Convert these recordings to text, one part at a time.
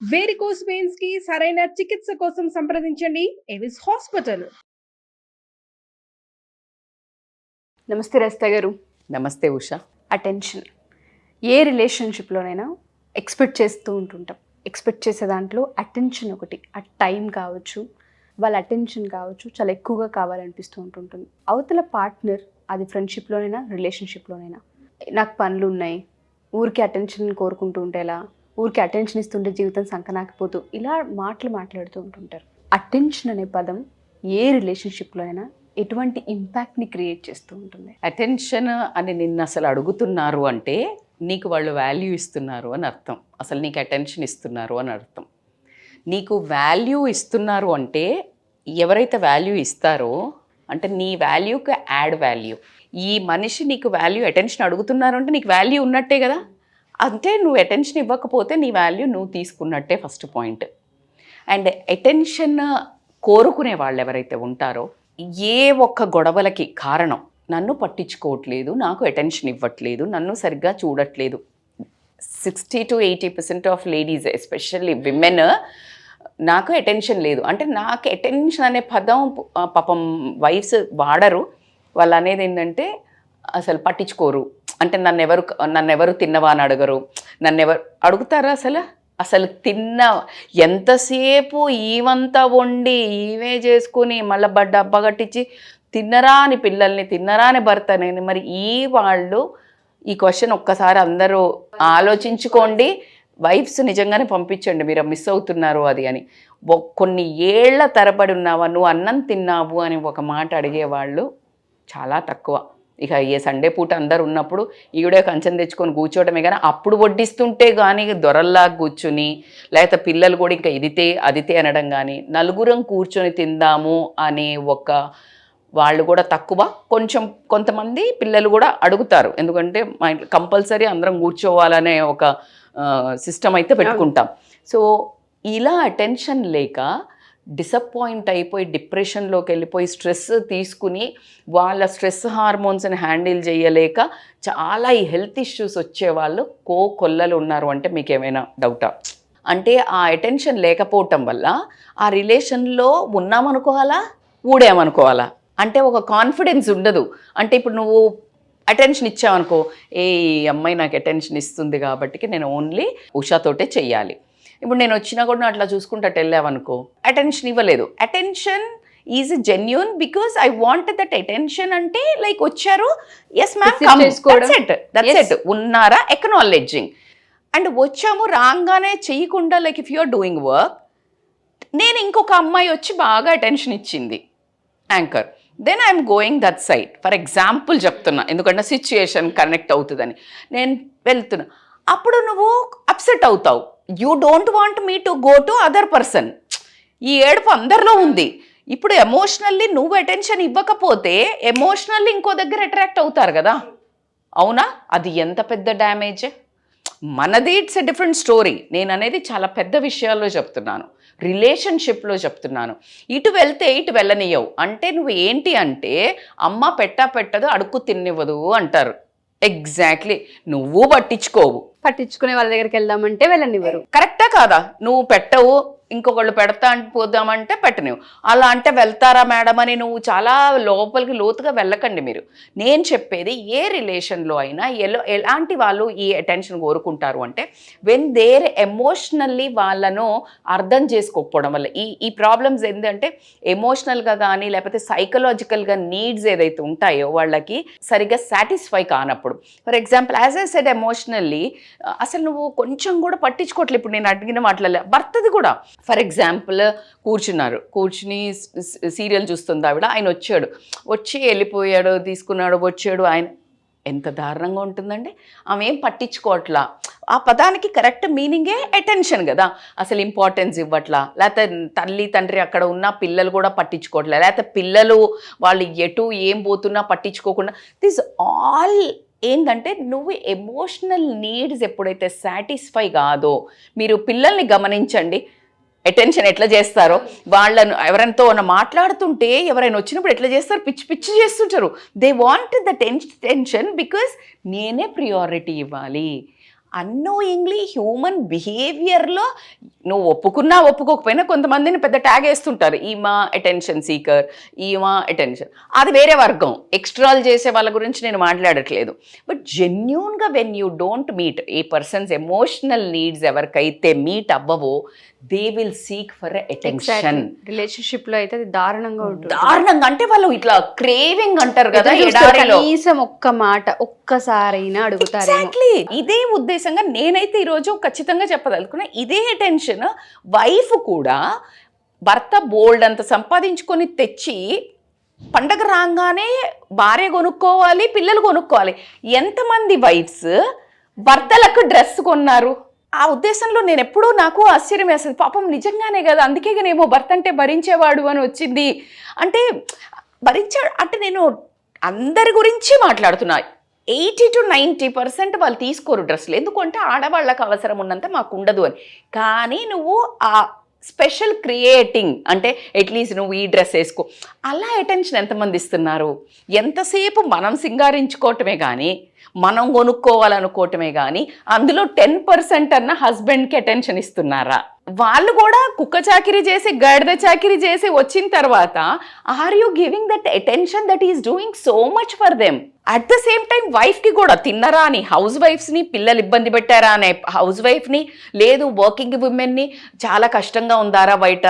Varicose వెయిన్స్కి సరైన చికిత్స కోసం సంప్రదించండి. ఎవిస్ హాస్పిటల్ నమస్తే రస్తా గారు. నమస్తే ఉష. అటెన్షన్ ఏ రిలేషన్షిప్లోనైనా ఎక్స్పెక్ట్ చేస్తూ ఉంటుంటాం. ఎక్స్పెక్ట్ చేసే దాంట్లో అటెన్షన్ ఒకటి. ఆ టైం కావచ్చు వాళ్ళ అటెన్షన్ కావచ్చు చాలా ఎక్కువగా కావాలనిపిస్తూ ఉంటుంటుంది. అవతల పార్ట్నర్ అది ఫ్రెండ్షిప్లోనైనా రిలేషన్షిప్లోనైనా నాకు పనులు ఉన్నాయి ఊరికి అటెన్షన్ కోరుకుంటూ ఉంటే ఎలా? ఊరికి అటెన్షన్ ఇస్తుంటే జీవితం సంకనాకపోతూ ఇలా మాటలు మాట్లాడుతూ ఉంటుంటారు. అటెన్షన్ అనే పదం ఏ రిలేషన్షిప్లో అయినా ఎటువంటి ఇంపాక్ట్ని క్రియేట్ చేస్తూ ఉంటుంది. అటెన్షన్ అని నిన్ను అసలు అడుగుతున్నారు అంటే నీకు వాళ్ళు వాల్యూ ఇస్తున్నారు అని అర్థం. అసలు నీకు అటెన్షన్ ఇస్తున్నారు అని అర్థం. నీకు వాల్యూ ఇస్తున్నారు అంటే ఎవరైతే వాల్యూ ఇస్తారో అంటే నీ వాల్యూకి యాడ్ వాల్యూ ఈ మనిషి నీకు వాల్యూ అటెన్షన్ అడుగుతున్నారు అంటే నీకు వాల్యూ ఉన్నట్టే కదా? అంటే నువ్వు అటెన్షన్ ఇవ్వకపోతే నీ వాల్యూ నువ్వు తీసుకున్నట్టే ఫస్ట్ పాయింట్ అండ్ అటెన్షన్ కోరుకునే వాళ్ళు ఎవరైతే ఉంటారో ఏ ఒక్క గొడవలకి కారణం నన్ను పట్టించుకోవట్లేదు నాకు అటెన్షన్ ఇవ్వట్లేదు నన్ను సరిగ్గా చూడట్లేదు. Sixty to eighty percent of ladies especially women నాకు అటెన్షన్ లేదు. అంటే నాకు అటెన్షన్ అనే పదం పాపం వైఫ్స్ వాడరు. వాళ్ళు అనేది ఏంటంటే అసలు పట్టించుకోరు. అంటే నన్ను ఎవరు నన్ను ఎవరు తిన్నవా అని అడగరు. నన్ను ఎవరు అడుగుతారా అసలు? అసలు తిన్న ఎంతసేపు ఈవంతా వండి ఈవే చేసుకుని మళ్ళీ బడ్డ డబ్బా కట్టించి తిన్నరా అని పిల్లల్ని తిన్నరా అని భర్తని మరి ఈ వాళ్ళు ఈ క్వశ్చన్ ఒక్కసారి అందరూ ఆలోచించుకోండి. వైఫ్స్ నిజంగానే పంపించండి మీరు మిస్ అవుతున్నారు అది అని. కొన్ని ఏళ్ళ తరబడి ఉన్నావా నువ్వు అన్నం తిన్నావు అని ఒక మాట అడిగేవాళ్ళు చాలా తక్కువ. ఇక ఏ సండే పూట అందరు ఉన్నప్పుడు ఈవిడే కంచెం తెచ్చుకొని కూర్చోవడమే కానీ అప్పుడు వడ్డిస్తుంటే కానీ దొరల్లా కూర్చుని లేకపోతే పిల్లలు కూడా ఇంకా ఇదితే అదితే అనడం కానీ నలుగురం కూర్చొని తిందాము అనే ఒక వాళ్ళు కూడా తక్కువ. కొంచెం కొంతమంది పిల్లలు కూడా అడుగుతారు. ఎందుకంటే మా ఇంట్లో కంపల్సరీ అందరం కూర్చోవాలనే ఒక సిస్టమ్ అయితే పెట్టుకుంటాం. సో ఇలా అటెన్షన్ లేక డిసప్పాయింట్ అయిపోయి డిప్రెషన్లోకి వెళ్ళిపోయి స్ట్రెస్ తీసుకుని వాళ్ళ స్ట్రెస్ హార్మోన్స్ని హ్యాండిల్ చేయలేక చాలా ఈ హెల్త్ ఇష్యూస్ వచ్చే వాళ్ళు కో కొల్లలు ఉన్నారు అంటే మీకు ఏమైనా డౌటా అంటే ఆ అటెన్షన్ లేకపోవటం వల్ల ఆ రిలేషన్లో ఉన్నామనుకోవాలా? ఊడామనుకోవాలా? అంటే ఒక కాన్ఫిడెన్స్ ఉండదు. అంటే ఇప్పుడు నువ్వు అటెన్షన్ ఇచ్చావనుకో ఏ ఈ అమ్మాయి నాకు అటెన్షన్ ఇస్తుంది కాబట్టి నేను ఓన్లీ ఉషాతోటే చెయ్యాలి. ఇప్పుడు నేను వచ్చినా కూడా నువ్వు అట్లా చూసుకుంటూ వెళ్ళావనుకో అటెన్షన్ ఇవ్వలేదు. Attention is genuine because I want that attention అంటే లైక్ వచ్చారు. Yes ma'am. దట్స్. ఇట్ ఉన్నారా? ఎక్నాలెడ్జింగ్ అండ్ వచ్చాము రాగానే చేయకుండా like if you're doing work నేను ఇంకొక అమ్మాయి వచ్చి బాగా అటెన్షన్ ఇచ్చింది. Anchor then I'm going that side for example చెప్తున్నా. ఎందుకంటే సిచ్యుయేషన్ కనెక్ట్ అవుతుందని. నేను వెళ్తున్నా. అప్పుడు నువ్వు అప్సెట్ అవుతావు. You don't want me to go to other person ఈ ఏడుపు అందరిలో ఉంది. ఇప్పుడు ఎమోషనల్లీ నువ్వు అటెన్షన్ ఇవ్వకపోతే ఎమోషనల్లీ ఇంకో దగ్గర అట్రాక్ట్ అవుతారు కదా. అవునా? అది ఎంత పెద్ద డ్యామేజ్ మనది ఇట్స్ ఎ డిఫరెంట్ స్టోరీ నేను అనేది చాలా పెద్ద విషయాల్లో చెప్తున్నాను. రిలేషన్షిప్లో చెప్తున్నాను. ఇటు వెళ్తే ఇటు వెళ్ళనియవు. అంటే నువ్వు ఏంటి అంటే అమ్మ పెట్టా పెట్టదు అడుక్కు తిన్నివ్వదు అంటారు. ఎగ్జాక్ట్లీ నువ్వు పట్టించుకోవు. పట్టించుకునే వాళ్ళ దగ్గరికి వెళ్దామంటే వెళ్ళనివ్వరు. కరెక్టా కాదా? నువ్వు పెట్టవు ఇంకొకళ్ళు పెడతా అంటే పోదామంటే పెట్టనివ్వు. అలా అంటే వెళ్తారా మేడం అని నువ్వు చాలా లోపలికి లోతుగా వెళ్ళకండి మీరు. నేను చెప్పేది ఏ రిలేషన్లో అయినా ఎలా ఎలాంటి వాళ్ళు ఈ అటెన్షన్ కోరుకుంటారు అంటే వెన్ దేర్ ఎమోషనల్లీ వాళ్ళను అర్థం చేసుకోకపోవడం వల్ల. ఈ ఈ ప్రాబ్లమ్స్ ఏంటంటే ఎమోషనల్గా కానీ లేకపోతే సైకలాజికల్గా నీడ్స్ ఏదైతే ఉంటాయో వాళ్ళకి సరిగ్గా సాటిస్ఫై కానప్పుడు. For example as I said emotionally అసలు నువ్వు కొంచెం కూడా పట్టించుకోవట్లేదు ఇప్పుడు నేను అడిగిన మాటలలో భర్తది కూడా. ఫర్ ఎగ్జాంపుల్ కూర్చున్నారు. కూర్చుని సీరియల్ చూస్తుంది ఆవిడ. ఆయన వచ్చాడు. వచ్చి వెళ్ళిపోయాడు తీసుకున్నాడు వచ్చాడు ఆయన. ఎంత దారుణంగా ఉంటుందండి. ఆమె ఏం పట్టించుకోవట్లా. ఆ పదానికి కరెక్ట్ మీనింగే అటెన్షన్ కదా. అసలు ఇంపార్టెన్స్ ఇవ్వట్లా. లేకపోతే తల్లి తండ్రి అక్కడ ఉన్న పిల్లలు కూడా పట్టించుకోవట్లే. లేకపోతే పిల్లలు వాళ్ళు ఎటు ఏం పోతున్నా పట్టించుకోకుండా. దిస్ ఆల్ ఏంటంటే నువ్వు ఎమోషనల్ నీడ్స్ ఎప్పుడైతే సాటిస్ఫై కాదో మీరు పిల్లల్ని గమనించండి. అటెన్షన్ ఎట్లా చేస్తారో వాళ్ళను ఎవరితో మాట్లాడుతుంటే ఎవరైనా వచ్చినప్పుడు ఎట్లా చేస్తారు? పిచ్చి పిచ్చి చేస్తుంటారు. They want the tension because నేనే ప్రియారిటీ ఇవ్వాలి. అన్నోయింగ్లీ హ్యూమన్ బిహేవియర్లో నువ్వు ఒప్పుకున్నా ఒప్పుకోకపోయినా కొంతమందిని పెద్ద ట్యాగ్ వేస్తుంటారు. ఈమా అటెన్షన్ సీకర్ ఈమా అటెన్షన్ అది వేరే వర్గం. ఎక్స్ట్రాలు చేసే వాళ్ళ గురించి నేను మాట్లాడట్లేదు. బట్ జెన్యున్గా when you don't meet a person's emotional needs ఎవరికైతే meet అవ్వవో they will seek for attention రిలేషన్షిప్లో అయితే అది దారుణంగా ఉంటుంది. దారుణంగా. అంటే వాళ్ళు ఇట్లా క్రేవింగ్ అంటారు కదా కనీసం ఒక్క మాట ఒక్కసారైనా అడుగుతారు ఎగ్జాక్ట్లీ ఇదే ఉద్దేశంగా నేనైతే ఈరోజు ఖచ్చితంగా చెప్పదలుకున్నా ఇదే టెన్షన్ వైఫ్ కూడా భర్త బోల్డ్ అంత సంపాదించుకొని తెచ్చి పండగ రాగానే భార్య కొనుక్కోవాలి పిల్లలు కొనుక్కోవాలి. ఎంతమంది వైఫ్స్ భర్తలకు డ్రెస్ కొన్నారు? ఆ ఉద్దేశంలో నేను ఎప్పుడూ నాకు ఆశ్చర్యం వేస్తుంది. పాపం నిజంగానే కదా అందుకే నేమో భర్త అంటే భరించేవాడు అని వచ్చింది. అంటే భరించా అంటే నేను అందరి గురించి మాట్లాడుతున్నా. ఎయిటీ టు నైంటీ పర్సెంట్ వాళ్ళు తీసుకోరు డ్రెస్సులు. ఎందుకంటే ఆడవాళ్ళకి అవసరం ఉన్నంత మాకు ఉండదు అని. కానీ నువ్వు ఆ స్పెషల్ క్రియేటింగ్ అంటే అట్లీస్ట్ నువ్వు ఈ డ్రెస్ వేసుకో. అలా అటెన్షన్ ఎంతమంది ఇస్తున్నారు? ఎంతసేపు మనం సింగారించుకోవటమే కానీ మనం కొనుక్కోవాలనుకోవటమే కానీ అందులో టెన్ పర్సెంట్ అన్న హస్బెండ్కి అటెన్షన్ ఇస్తున్నారా? వాళ్ళు కూడా కుక్క చాకిరీ చేసి గడిద చాకిరీ చేసి వచ్చిన తర్వాత are you giving that attention that is doing so much for them at the same time వైఫ్కి కూడా తిన్నరా అని హౌస్ వైఫ్స్ని పిల్లలు ఇబ్బంది పెట్టారా అనే హౌస్ వైఫ్ని లేదు వర్కింగ్ ఉమెన్ని చాలా కష్టంగా ఉందారా బయట?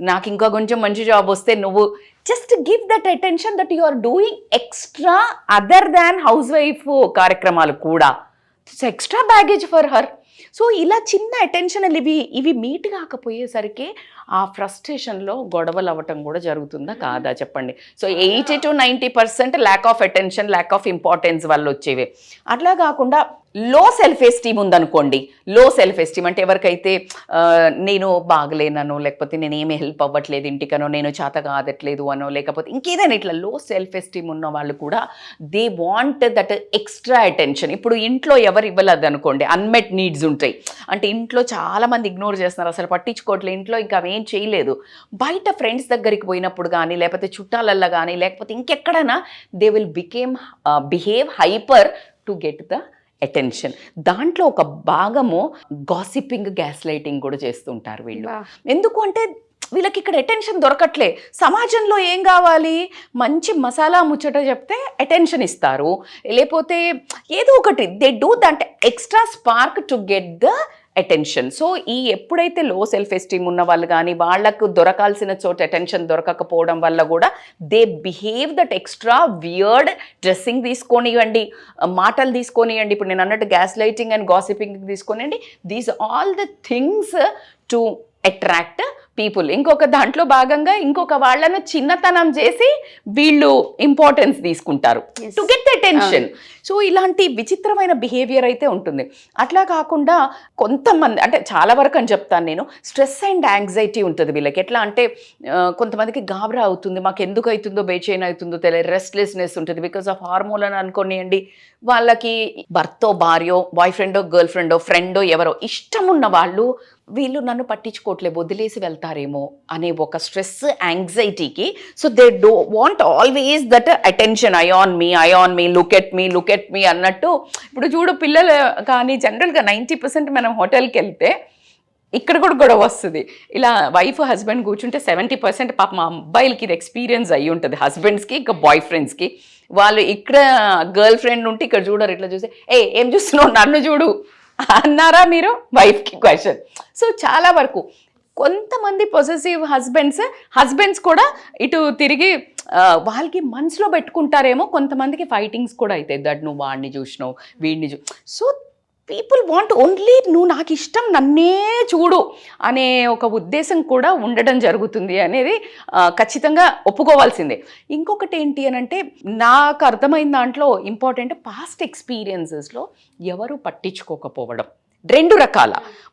నాకు ఇంకా కొంచెం మంచి జాబ్ వస్తే నువ్వు just give that attention that you are doing extra other than house wife కార్యక్రమాలు కూడా. It's extra baggage for her so ఇలా చిన్న అటెన్షన్ ఇవి ఇవి మీట్ కాకపోయేసరికి ఆ ఫ్రస్ట్రేషన్లో గొడవలు అవ్వటం కూడా జరుగుతుందా కాదా చెప్పండి? So eighty to ninety percent lack of attention lack of importance వల్ల వచ్చేవి అట్లా కాకుండా లో సెల్ఫ్ ఎస్టీమ్ ఉందనుకోండి లో సెల్ఫ్ ఎస్టీమ్ అంటే ఎవరికైతే నేను బాగలేనను లేకపోతే నేను ఏమీ హెల్ప్ అవ్వట్లేదు ఇంటికనో నేను చేత కాదట్లేదు అనో లేకపోతే ఇంకేదైనా ఇట్లా లో సెల్ఫ్ ఎస్టీమ్ ఉన్న వాళ్ళు కూడా they want that extra attention ఇప్పుడు ఇంట్లో ఎవరు ఇవ్వలేదు అనుకోండి అన్మెట్ నీడ్స్ ఉంటాయి. అంటే ఇంట్లో చాలా మంది ఇగ్నోర్ చేస్తున్నారు అసలు పట్టించుకోవట్లేదు ఇంట్లో ఇంకా ఏం చేయలేదు. బయట ఫ్రెండ్స్ దగ్గరికి పోయినప్పుడు కానీ లేకపోతే చుట్టాలల్లో కానీ లేకపోతే ఇంకెక్కడైనా they will became behave hyper to get the attention దాంట్లో ఒక భాగము గాసిపింగ్ గ్యాస్ లైటింగ్ కూడా చేస్తుంటారు వీళ్ళు. ఎందుకు అంటే వీళ్ళకి ఇక్కడ అటెన్షన్ దొరకట్లే. సమాజంలో ఏం కావాలి? మంచి మసాలా ముచ్చట చెప్తే అటెన్షన్ ఇస్తారు. లేకపోతే ఏదో ఒకటి. They do that extra spark to get the attention so ఈ ఎప్పుడైతే లో సెల్ఫ్ ఎస్టీమ్ ఉన్న వాళ్ళు కానీ వాళ్ళకు దొరకాల్సిన చోట అటెన్షన్ దొరకకపోవడం వల్ల కూడా they behave that extra weird dressing తీసుకొనివ్వండి మాటలు తీసుకొనివ్వండి. ఇప్పుడు నేను అన్నట్టు gas lighting and gossiping తీసుకొనివ్వండి. These all the things to attract people ఇంకొక దాంట్లో భాగంగా ఇంకొక వాళ్ళను చిన్నతనం చేసి వీళ్ళు ఇంపార్టెన్స్ తీసుకుంటారు. టు గెట్ అటెన్షన్ సో ఇలాంటి విచిత్రమైన బిహేవియర్ అయితే ఉంటుంది. అట్లా కాకుండా కొంతమంది అంటే చాలా వరకు అని చెప్తాను నేను స్ట్రెస్ అండ్ యాంగ్జైటీ ఉంటుంది వీళ్ళకి. ఎట్లా అంటే కొంతమందికి గాబరా అవుతుంది. మాకు ఎందుకు అవుతుందో బేచైన్ అవుతుందో తెలియదు. రెస్ట్లెస్నెస్ ఉంటుంది. బికాస్ ఆఫ్ హార్మోన్ అని అనుకోనియండి వాళ్ళకి భర్తో భార్యో బాయ్ ఫ్రెండో గర్ల్ ఫ్రెండో ఫ్రెండో ఎవరో ఇష్టం ఉన్న వాళ్ళు వీళ్ళు నన్ను పట్టించుకోవట్లేదు వదిలేసి వెళ్తారేమో అనే ఒక stress యాంగ్జైటీకి so they do want always that attention eye on me eye on me look at me look at me అన్నట్టు. ఇప్పుడు చూడు పిల్లలు కానీ జనరల్గా నైంటీ పర్సెంట్ మనం హోటల్కి వెళ్తే ఇక్కడ కూడా గొడవ వస్తుంది. ఇలా వైఫ్ హస్బెండ్ కూర్చుంటే సెవెంటీ పర్సెంట్ పాప మా అబ్బాయిలకి ఇది ఎక్స్పీరియన్స్ అయ్యి ఉంటుంది. హస్బెండ్స్కి ఇంకా బాయ్ ఫ్రెండ్స్కి వాళ్ళు ఇక్కడ గర్ల్ ఫ్రెండ్ ఉంటే ఇక్కడ చూడరు ఇట్లా చూసి ఏ ఏం చూస్తున్నావు? నన్ను చూడు. అన్నారా మీరు? వైఫ్కి క్వశ్చన్ సో చాలా వరకు కొంతమంది పొసెసివ్ హస్బెండ్స్ హస్బెండ్స్ కూడా ఇటు తిరిగి వాళ్ళకి మనసులో పెట్టుకుంటారేమో కొంతమందికి ఫైటింగ్స్ కూడా అవుతాయి దట్ నువ్వు వాడిని చూసినావు వీడిని చూ. సో పీపుల్ వాంట్ ఓన్లీ నువ్వు నాకు ఇష్టం నన్నే చూడు అనే ఒక ఉద్దేశం కూడా ఉండడం జరుగుతుంది అనేది ఖచ్చితంగా ఒప్పుకోవాల్సిందే. ఇంకొకటి ఏంటి అని అంటే నాకు అర్థమైన దాంట్లో ఇంపార్టెంట్ పాస్ట్ ఎక్స్పీరియన్సెస్లో ఎవరు పట్టించుకోకపోవడం. రెండు రకాల.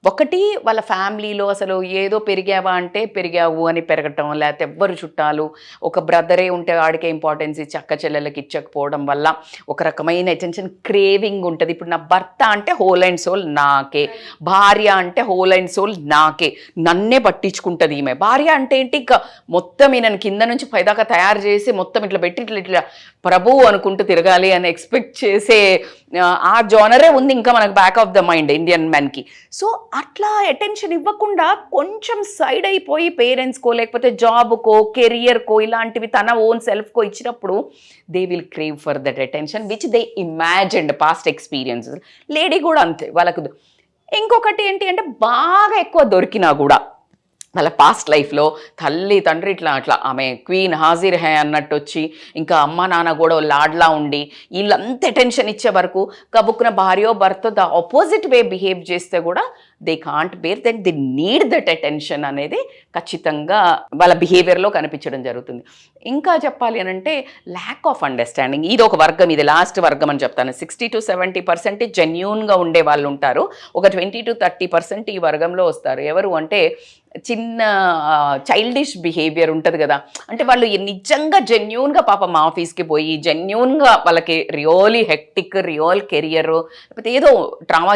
ఒకటి వాళ్ళ ఫ్యామిలీలో అసలు ఏదో పెరిగావా అంటే పెరిగావు అని పెరగటం లేకపోతే ఎవ్వరు చుట్టాలు ఒక బ్రదరే ఉంటే వాడికే ఇంపార్టెన్స్ ఇచ్చి అక్క చెల్లెలకి ఇచ్చకపోవడం వల్ల ఒక రకమైన అటెన్షన్ క్రేవింగ్ ఉంటుంది. ఇప్పుడు నా భర్త అంటే హోల్ అండ్ సోల్ నాకే. భార్య అంటే హోల్ అండ్ సోల్ నాకే. నన్నే పట్టించుకుంటుంది ఈమె. భార్య అంటే ఏంటి? ఇంకా మొత్తం ఈయనని కింద నుంచి పైదాకా తయారు చేసి మొత్తం ఇట్లా పెట్టి ఇట్లా ఇట్లా ప్రభు అనుకుంటూ తిరగాలి అని ఎక్స్పెక్ట్ చేసే ఆ జోనరే ఉంది. ఇంకా మనకు back of the mind Indian మ్యాన్కి so అట్లా అటెన్షన్ ఇవ్వకుండా కొంచెం సైడ్ అయిపోయి పేరెంట్స్కో లేకపోతే జాబ్కో కెరియర్కో ఇలాంటివి తన ఓన్ సెల్ఫ్కో ఇచ్చినప్పుడు they will crave for that attention which they imagined past experiences lady కూడా అంతే వాళ్ళకు ఇంకొకటి ఏంటి అంటే బాగా ఎక్కువ దొరికినా కూడా వాళ్ళ పాస్ట్ లైఫ్లో తల్లి తండ్రి ఇట్లా అట్లా ఆమె క్వీన్ హాజీర్ హే అన్నట్టు వచ్చి ఇంకా అమ్మ నాన్న కూడా లాడ్లా ఉండి వీళ్ళంత అటెన్షన్ ఇచ్చే వరకు కబుక్కున భార్యో భర్త ద ఆపోజిట్ వే బిహేవ్ చేస్తే కూడా they can't bear then the need that attention అనేది ఖచ్చితంగా వాళ్ళ బిహేవియర్లో కనిపించడం జరుగుతుంది. ఇంకా చెప్పాలి అని అంటే ల్యాక్ ఆఫ్ అండర్స్టాండింగ్ ఇది ఒక వర్గం ఇది లాస్ట్ వర్గం అని చెప్తాను. సిక్స్టీ టు సెవెంటీ పర్సెంట్ జెన్యున్గా ఉండే వాళ్ళు ఉంటారు. ఒక ట్వంటీ టు థర్టీ పర్సెంట్ ఈ వర్గంలో వస్తారు. ఎవరు అంటే చిన్న చైల్డిష్ బిహేవియర్ ఉంటుంది కదా. అంటే వాళ్ళు నిజంగా జెన్యున్గా పాపం ఆఫీస్కి పోయి జెన్యున్గా వాళ్ళకి రియలీ హెక్టిక్ రియల్ కెరియర్ లేకపోతే ఏదో ట్రామా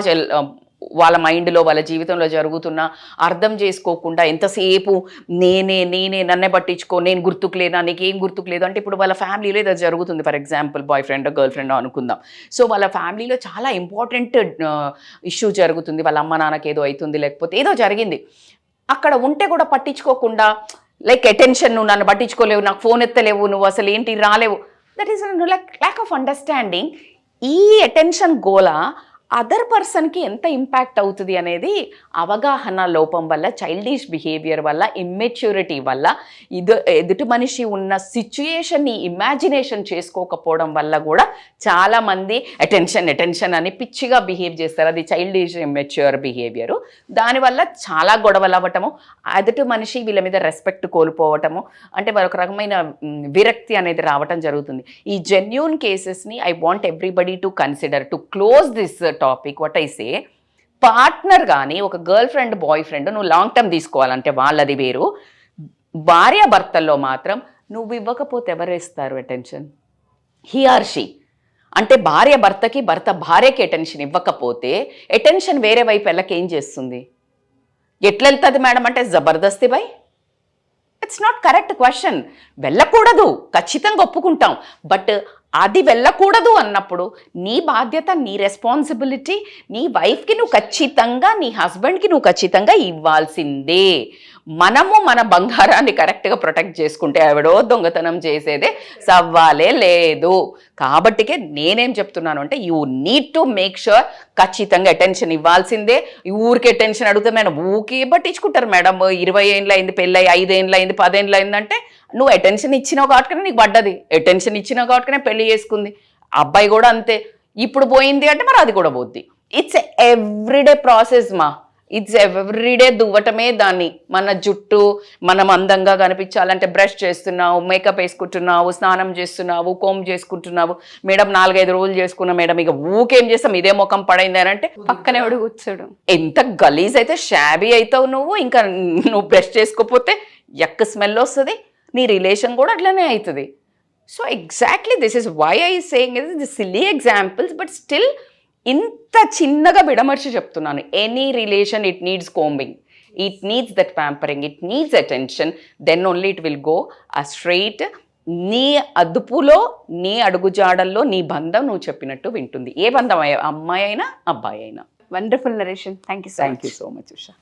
వాళ్ళ మైండ్లో వాళ్ళ జీవితంలో జరుగుతున్న అర్థం చేసుకోకుండా ఎంతసేపు నేనే నేనే నన్నే పట్టించుకో నేను గుర్తుకు లేనా నీకేం గుర్తుకు లేదు అంటే ఇప్పుడు వాళ్ళ ఫ్యామిలీలో ఏదో జరుగుతుంది. For example boy friend girl friend అనుకుందాం. సో వాళ్ళ ఫ్యామిలీలో చాలా ఇంపార్టెంట్ ఇష్యూ జరుగుతుంది. వాళ్ళ అమ్మ నాన్నకి ఏదో అవుతుంది లేకపోతే ఏదో జరిగింది. అక్కడ ఉంటే కూడా పట్టించుకోకుండా లైక్ అటెన్షన్ నువ్వు నన్ను పట్టించుకోలేవు నాకు ఫోన్ ఎత్తలేవు నువ్వు అసలు ఏంటి రాలేవు. That is like lack of understanding ఈ అటెన్షన్ గోలా అదర్ పర్సన్కి ఎంత ఇంపాక్ట్ అవుతుంది అనేది అవగాహన లోపం వల్ల చైల్డిష్ బిహేవియర్ వల్ల ఇమ్మెచ్యూరిటీ వల్ల ఇది ఎదుటి మనిషి ఉన్న సిచ్యుయేషన్ని ఇమాజినేషన్ చేసుకోకపోవడం వల్ల కూడా చాలామంది అటెన్షన్ అటెన్షన్ అని పిచ్చిగా బిహేవ్ చేస్తారు. అది చైల్డిష్ ఇమ్మెచ్యూర్ బిహేవియరు. దానివల్ల చాలా గొడవలు అవ్వటము ఎదుటి మనిషి వీళ్ళ మీద రెస్పెక్ట్ కోల్పోవటము అంటే మరొక రకమైన విరక్తి అనేది రావటం జరుగుతుంది. ఈ genuine కేసెస్ని I want everybody to consider to close this topic what I say partner కానీ ఒక గర్ల్ ఫ్రెండ్ బాయ్ ఫ్రెండ్ నువ్వు లాంగ్ టర్మ్ తీసుకోవాలంటే వాళ్ళది వేరు. భార్య భర్తల్లో మాత్రం నువ్వు ఇవ్వకపోతే ఎవరు ఇస్తారు అటెన్షన్ హీ ఆర్ షీ అంటే భార్య భర్తకి భర్త భార్యకి అటెన్షన్ ఇవ్వకపోతే అటెన్షన్ వేరే వైపు వెళ్ళకి ఏం చేస్తుంది? ఎట్లా వెళ్తుంది మేడం అంటే జబర్దస్తి by? It's not correct question వెళ్ళకూడదు. ఖచ్చితంగా ఒప్పుకుంటాం. బట్ అది వెళ్ళకూడదు అన్నప్పుడు నీ బాధ్యత నీ రెస్పాన్సిబిలిటీ నీ వైఫ్కి నువ్వు ఖచ్చితంగా నీ హస్బెండ్కి నువ్వు ఖచ్చితంగా ఇవ్వాల్సిందే. మనము మన బంగారాన్ని కరెక్ట్గా ప్రొటెక్ట్ చేసుకుంటే ఎవడో దొంగతనం చేసేదే సవ్వాలే లేదు. కాబట్టికే నేనేం చెప్తున్నాను అంటే you need to make sure ఖచ్చితంగా అటెన్షన్ ఇవ్వాల్సిందే. ఊరికే ఊరికి అటెన్షన్ అడిగితే మేడం ఊకే పట్టించుకుంటారు మేడం. ఇరవై ఏండ్లు అయింది పెళ్ళి ఐదేండ్లు అయింది పదేళ్ళు అయిందంటే నువ్వు అటెన్షన్ ఇచ్చినావు కాబట్టి నీకు పడ్డది. అటెన్షన్ ఇచ్చినావు కాబట్టి పెళ్ళి చేసుకుంది. అబ్బాయి కూడా అంతే. ఇప్పుడు పోయింది అంటే మరి అది కూడా పోద్ది. ఇట్స్ ఎవ్రీడే ప్రాసెస్ మా. ఇట్స్ ఎవ్రీడే దువ్వటమే దాన్ని. మన జుట్టు మనం అందంగా కనిపించాలంటే బ్రష్ చేస్తున్నావు మేకప్ వేసుకుంటున్నావు స్నానం చేస్తున్నావు కోమ్ చేసుకుంటున్నావు. మేడం నాలుగైదు రోజులు చేసుకున్నా మేడం. ఇక ఊకేం చేస్తాం? ఇదే ముఖం పడైంది అని అంటే పక్కనే కూర్చోడు. ఎంత గలీజ్ అయితే షాబీ అవుతావు నువ్వు. ఇంకా నువ్వు బ్రష్ చేసుకోకపోతే ఎక్క స్మెల్ వస్తుంది. నీ రిలేషన్ కూడా అట్లనే అవుతుంది so exactly this is why I saying is the silly examples but still ఇంత చిన్నగా విడమర్చి చెప్తున్నాను. Any relation it needs combing it needs that pampering it needs attention then only it will go ఆ straight నీ అదుపులో నీ అడుగుజాడల్లో నీ బంధం నువ్వు చెప్పినట్టు వింటుంది. ఏ బంధం అమ్మాయి అయినా అబ్బాయి అయినా. Wonderful narration thank you thank you so much Usha.